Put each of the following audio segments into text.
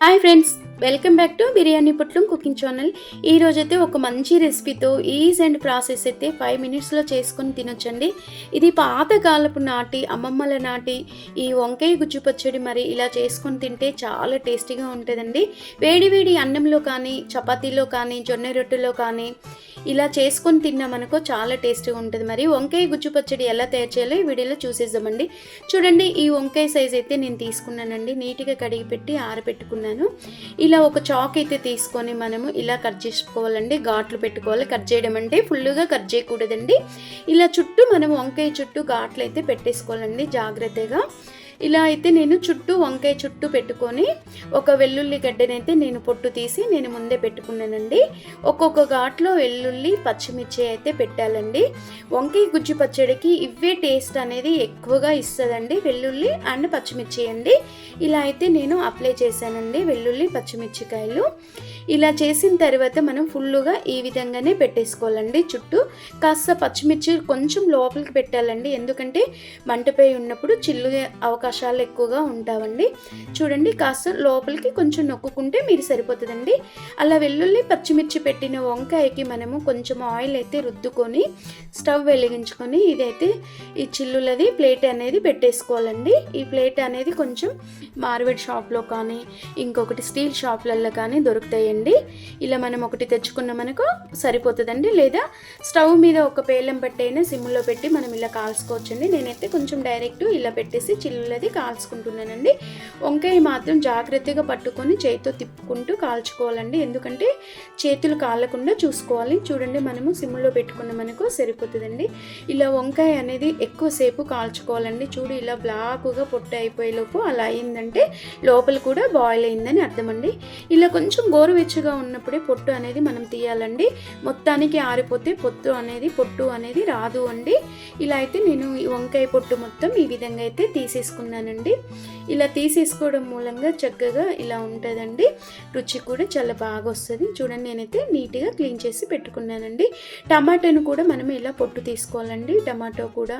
Hi friends welcome back to biryani పుట్లం cooking channel ఈ రోజైతే ఒక మంచి రెసిపీతో ఈజ్ అండ్ ప్రాసెస్ అయితే ఫైవ్ మినిట్స్లో చేసుకొని తినొచ్చండి. ఇది పాతకాలపు నాటి అమ్మమ్మల నాటి ఈ వంకాయ గుజ్జు పచ్చడి మరి ఇలా చేసుకొని తింటే చాలా టేస్టీగా ఉంటుందండి. వేడి వేడి అన్నంలో కానీ చపాతీలో కానీ జొన్న రొట్టెలో కానీ ఇలా చేసుకొని తిన్నామనుకో చాలా టేస్టీగా ఉంటుంది. మరి వంకాయ గుజ్జు పచ్చడి ఎలా తయారు చేయాలో ఈ వీడియోలో చూసేద్దామండి. చూడండి ఈ వంకాయ సైజ్ అయితే నేను తీసుకున్నానండి. నీట్గా కడిగి పెట్టి ఆరబెట్టుకున్నాను. ఇలా ఒక చాక్ అయితే తీసుకొని మనము ఇలా కట్ చేసుకోవాలండి. ఘాట్లు పెట్టుకోవాలి. కట్ చేయడం అంటే ఫుల్గా కట్ చేయకూడదండి. ఇలా చుట్టూ మనం వంకాయ చుట్టూ ఘాట్లు అయితే పెట్టేసుకోవాలండి జాగ్రత్తగా. ఇలా అయితే నేను చుట్టూ వంకాయ చుట్టూ పెట్టుకొని ఒక వెల్లుల్లి గడ్డనైతే నేను పొట్టు తీసి నేను ముందే పెట్టుకున్నానండి. ఒక్కొక్క ఘాట్లో వెల్లుల్లి పచ్చిమిర్చి అయితే పెట్టాలండి. వంకాయ గుజ్జు పచ్చడికి ఇవే టేస్ట్ అనేది ఎక్కువగా ఇస్తుందండి వెల్లుల్లి అండ్ పచ్చిమిర్చి అండి. ఇలా అయితే నేను అప్లై చేశానండి వెల్లుల్లి పచ్చిమిర్చికాయలు. ఇలా చేసిన తర్వాత మనం ఫుల్లుగా ఈ విధంగానే పెట్టేసుకోవాలండి చుట్టూ. కాస్త పచ్చిమిర్చి కొంచెం లోపలికి పెట్టాలండి. ఎందుకంటే మంటపై ఉన్నప్పుడు చిల్లు అవకాశాలు ఎక్కువగా ఉంటావండి. చూడండి కాస్త లోపలికి కొంచెం నొక్కుంటే మీరు సరిపోతుందండి. అలా వెల్లుల్లి పచ్చిమిర్చి పెట్టిన వంకాయకి మనము కొంచెం ఆయిల్ అయితే రుద్దుకొని స్టవ్ వెలిగించుకొని ఇదైతే ఈ చిల్లులది ప్లేట్ అనేది పెట్టేసుకోవాలండి. ఈ ప్లేట్ అనేది కొంచెం మార్వెడ్ షాప్లో కానీ ఇంకొకటి స్టీల్ షాప్లలో కానీ దొరుకుతాయండి ఇలా మనం ఒకటి తెచ్చుకున్నామనుకో సరిపోతుందండి. లేదా స్టవ్ మీద ఒక పేలం పెట్టైనా సిమ్లో పెట్టి మనం ఇలా కాల్చుకోవచ్చండి. నేనైతే కొంచెం డైరెక్ట్ ఇలా పెట్టేసి చిల్లులది కాల్చుకుంటున్నానండి. వంకాయ మాత్రం జాగ్రత్తగా పట్టుకొని చేతితో తిప్పుకుంటూ కాల్చుకోవాలండి. ఎందుకంటే చేతులు కాలకుండా చూసుకోవాలి. చూడండి మనము సిమ్లో పెట్టుకున్నామనుకో సరిపోతుందండి. ఇలా వంకాయ అనేది ఎక్కువసేపు కాల్చుకోవాలండి. చూడు ఇలా బ్లాక్గా పొట్ట అయిపోయేలోపు అలా అయిందంటే లోపల కూడా బాయిల్ అయిందని అర్థమండి. ఇలా కొంచెం గోరువెచ్చగా ఉన్నప్పుడే పొట్టు అనేది మనం తీయాలండి. మొత్తానికి ఆరిపోతే పొట్టు అనేది పొట్టు అనేది రాదు అండి. ఇలా అయితే నేను ఈ వంకాయ పొట్టు మొత్తం ఈ విధంగా అయితే తీసేసుకున్నానండి. ఇలా తీసేసుకోవడం మూలంగా చక్కగా ఇలా ఉంటుందండి. రుచి కూడా చాలా బాగా వస్తుంది. చూడండి నేనైతే నీట్గా క్లీన్ చేసి పెట్టుకున్నానండి. టమాటాను కూడా మనం ఇలా పొట్టు తీసుకోవాలండి. టమాటో కూడా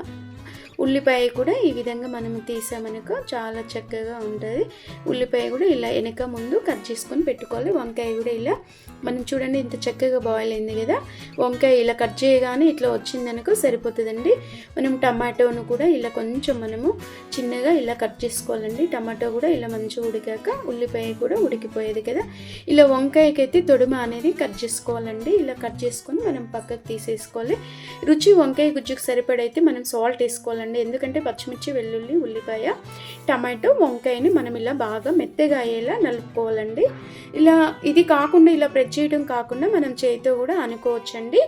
ఉల్లిపాయ కూడా ఈ విధంగా మనం తీసామనుకో చాలా చక్కగా ఉంటుంది. ఉల్లిపాయ కూడా ఇలా వెనక ముందు కట్ చేసుకొని పెట్టుకోవాలి. వంకాయ కూడా ఇలా మనం చూడండి ఇంత చక్కగా బాయిల్ అయింది కదా. వంకాయ ఇలా కట్ చేయగానే ఇట్లా వచ్చిందనుకో సరిపోతుందండి. మనం టమాటోను కూడా ఇలా కొంచెం మనము చిన్నగా ఇలా కట్ చేసుకోవాలండి. టమాటో కూడా ఇలా మంచిగా ఉడికాక ఉల్లిపాయ కూడా ఉడికిపోయేది కదా. ఇలా వంకాయకైతే తొడుమ అనేది కట్ చేసుకోవాలండి. ఇలా కట్ చేసుకొని మనం పక్కకు తీసేసుకోవాలి. రుచి వంకాయ గుజ్జుకు సరిపడైతే మనం సాల్ట్ వేసుకోవాలండి. ఎందుకంటే పచ్చిమిర్చి వెల్లుల్లి ఉల్లిపాయ టమాటో వంకాయని మనం ఇలా బాగా మెత్తగా అయ్యేలా నలుపుకోవాలండి. ఇలా ఇది కాకుండా ఇలా ప్రెడ్ చేయడం కాకుండా మనం చేతితో కూడా అనుకోవచ్చండి.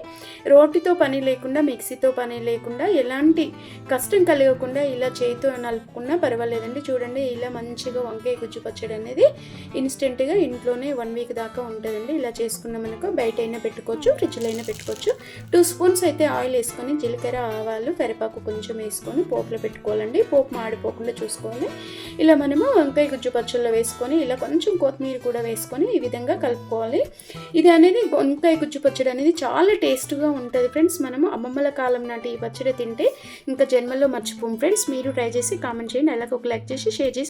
రోటితో పని లేకుండా మిక్సీతో పని లేకుండా ఎలాంటి కష్టం కలగకుండా ఇలా చేతితో నలుపుకున్నా పర్వాలేదండి. చూడండి ఇలా మంచిగా వంకాయ గుజ్జు పచ్చడి అనేది ఇన్స్టెంట్గా ఇంట్లోనే వన్ వీక్ దాకా ఉంటుందండి. ఇలా చేసుకున్నామనుకో బయట అయినా పెట్టుకోవచ్చు ఫ్రిడ్జ్లో అయినా పెట్టుకోవచ్చు. టూ స్పూన్స్ అయితే ఆయిల్ వేసుకొని జీలకర్ర ఆవాలు కరివేపాకు కొంచెం వేసుకొని పోపులో పెట్టుకోవాలండి. పోపు మాడిపోకుండా చూసుకోవాలి. ఇలా మనము వంకాయ గుజ్జు పచ్చళ్ళలో వేసుకొని ఇలా కొంచెం కొత్తిమీర కూడా వేసుకొని ఈ విధంగా కలుపుకోవాలి. ఇది అనేది వంకాయ గుజ్జు పచ్చడి అనేది చాలా టేస్ట్గా ఉంటుంది ఫ్రెండ్స్. మనము అమ్మమ్మల కాలం నాటి ఈ పచ్చడి తింటే ఇంకా జన్మలో మర్చిపోం ఫ్రెండ్స్ మీరు ట్రై చేసి కామెంట్ చేయండి. అలాగే ఒక లైక్ చేసి షేర్ చేసి